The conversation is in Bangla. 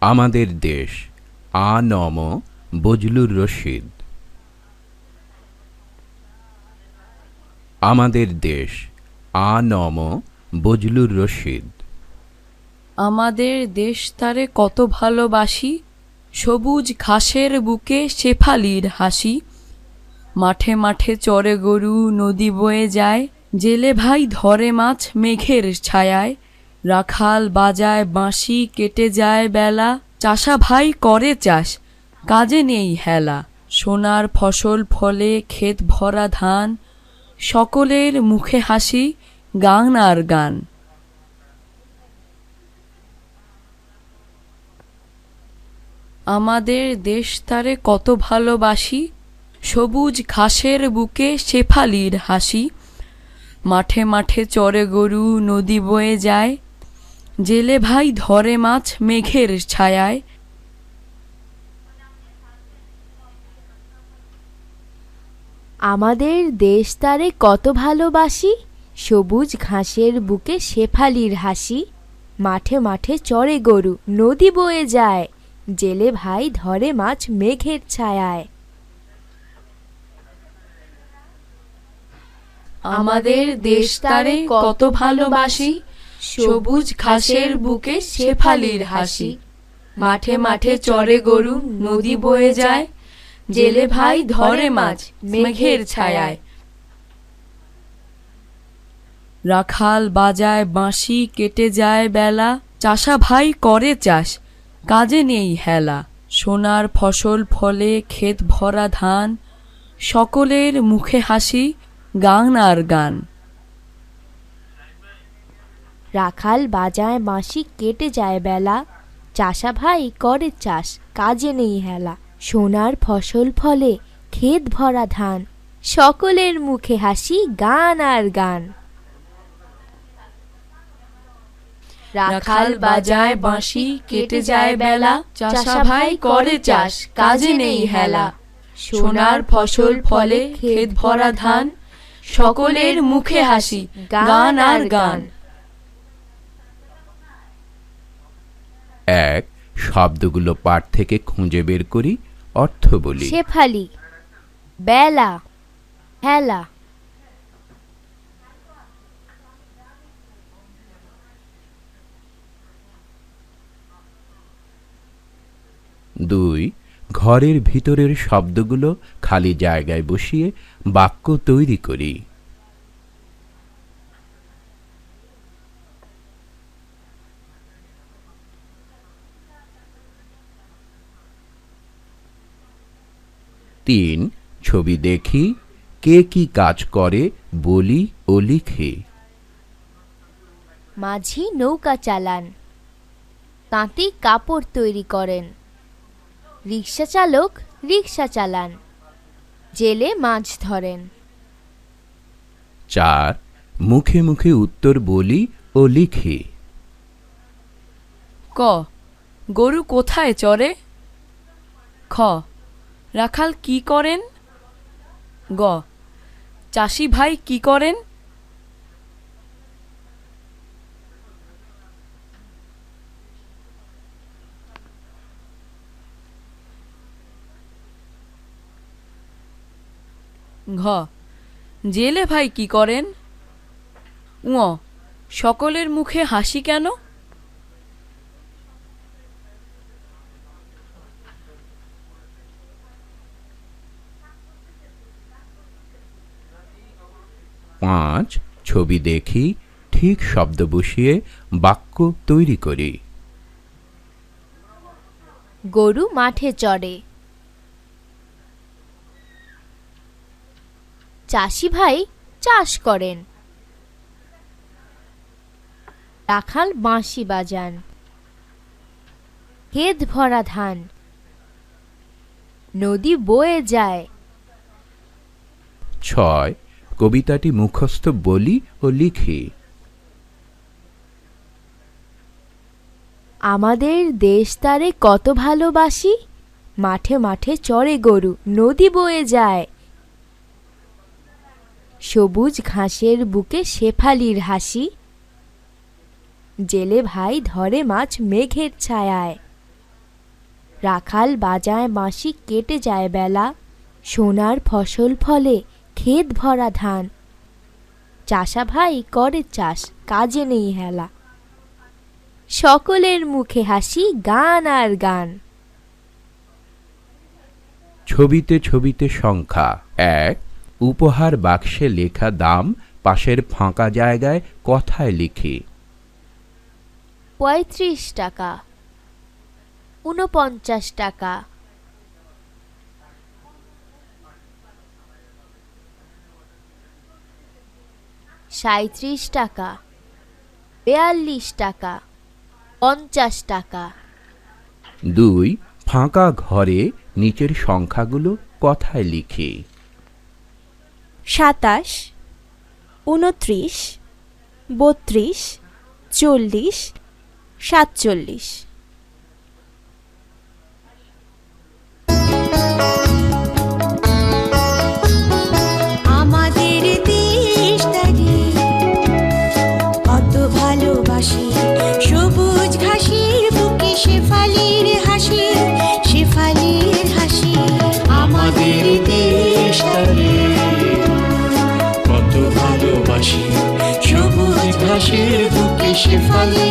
আমাদের দেশ, আ নম বজলুর রশিদ। আমাদের দেশ, আ নম বজলুর রশিদ। আমাদের দেশ তারে কত ভালোবাসি, সবুজ ঘাসের বুকে শেফালির হাসি। মাঠে মাঠে চরে গরু নদী বয়ে যায়, জেলে ভাই ধরে মাছ মেঘের ছায়ায়। রাখাল বাজায় বাঁশি, কেটে যায় বেলা। চাষা ভাই করে চাষ, কাজে নেই হেলা। সোনার ফসল ফলে ক্ষেত ভরা ধান, সকলের মুখে হাসি, গান আর গান। আমাদের দেশ তারে কত ভালোবাসি, সবুজ ঘাসের বুকে শেফালির হাসি। মাঠে মাঠে চরে গরু নদী বয়ে যায় জেলে ভাই ধরে মাছ মেঘের ছায়ায়। আমাদের দেশ তারে কত ভালোবাসি? সবুজ ঘাসের বুকে শেফালির হাসি। মাঠে মাঠে চড়ে গরু নদী বয়ে যায়। জেলে ভাই ধরে মাছ মেঘের ছায়ায়। আমাদের দেশ তারে কত ভালোবাসি? সবুজ ঘাসের বুকে শেফালির হাসি। মাঠে মাঠে চরে গরু নদী বয়ে যায়। জেলে ভাই ধরে মাছ মেঘের ছায়ায়। রাখাল বাজায় বাঁশি কেটে যায় বেলা। চাষা ভাই করে চাষ, কাজে নেই হেলা। সোনার ফসল ফলে ক্ষেত ভরা ধান। সকলের মুখে হাসি, গান আর গান। রাখাল বাজায় বাঁশি কেটে যায় বেলা। চাষা ভাই করে চাষ, কাজে নেই হেলা। সোনার ফসল ফলে ক্ষেত ভরা ধান। সকলের মুখে হাসি, গান আর গান। রাখাল বাজায় বাঁশি কেটে যায় বেলা। চাষা ভাই করে চাষ, কাজে নেই হেলা। সোনার ফসল ফলে ক্ষেত ভরা ধান। সকলের মুখে হাসি, গান আর গান। এক শব্দগুলো পাঠ থেকে খুঁজে বের করি অর্থ বলি। শেফালি বেলা হেলা। দুই ঘরের ভিতরের শব্দগুলো খালি জায়গায় বসিয়ে বাক্য তৈরি করি। তিন ছবি দেখি কে কি কাজ করে বলি ও লিখি। মাঝি নৌকা চালান। তাঁতি কাপড় তৈরি করেন। রিক্সা চালক রিক্সা চালান। জেলে মাছ ধরেন। চার মুখে মুখে উত্তর বলি ও লিখি। ক গরু কোথায় চরে? খ রাখাল কি করেন? গ। চাষি ভাই কি করেন? ঘ। জেলে ভাই কি করেন? উ সকলের মুখে হাসি কেন? পাঁচ ছবি দেখি ঠিক শব্দ বসিয়ে বাক্য তৈরি করি। গরু মাঠে চড়ে। চাষি ভাই চাষ করেন। রাখাল বাঁশি বাজান। ক্ষেত ভরা ধান। নদী বয়ে যায়। ছয় কবিতাটি মুখস্থ বলি ও লিখি। আমাদের দেশ তারে কত ভালোবাসি, মাঠে মাঠে চড়ে গরু, নদী বয়ে যায়। সবুজ ঘাসের বুকে শেফালির হাসি, জেলে ভাই ধরে মাছ মেঘের ছায়ায়। রাখাল বাজায় বাঁশি কেটে যায় বেলা, সোনার ফসল ফলে ক্ষেত ভরা ধান। চাষা ভাই করে চাষ কাজে নেই হেলা। সকলের মুখে হাসি গান আর গান। ছবিতে ছবিতে সংখ্যা এক উপহার বাক্সে লেখা দাম পাশের ফাঁকা জায়গায় কথায় লিখি। পঁয়ত্রিশ টাকা ঊনপঞ্চাশ টাকা সাঁত্রিশ টাকা বেয়াল্লিশ টাকা পঞ্চাশ টাকা। দুই ফাঁকা ঘরে নিচের সংখ্যাগুলো কথায় লিখি। সাতাশ উনত্রিশ বত্রিশ চল্লিশ সাতচল্লিশ। моей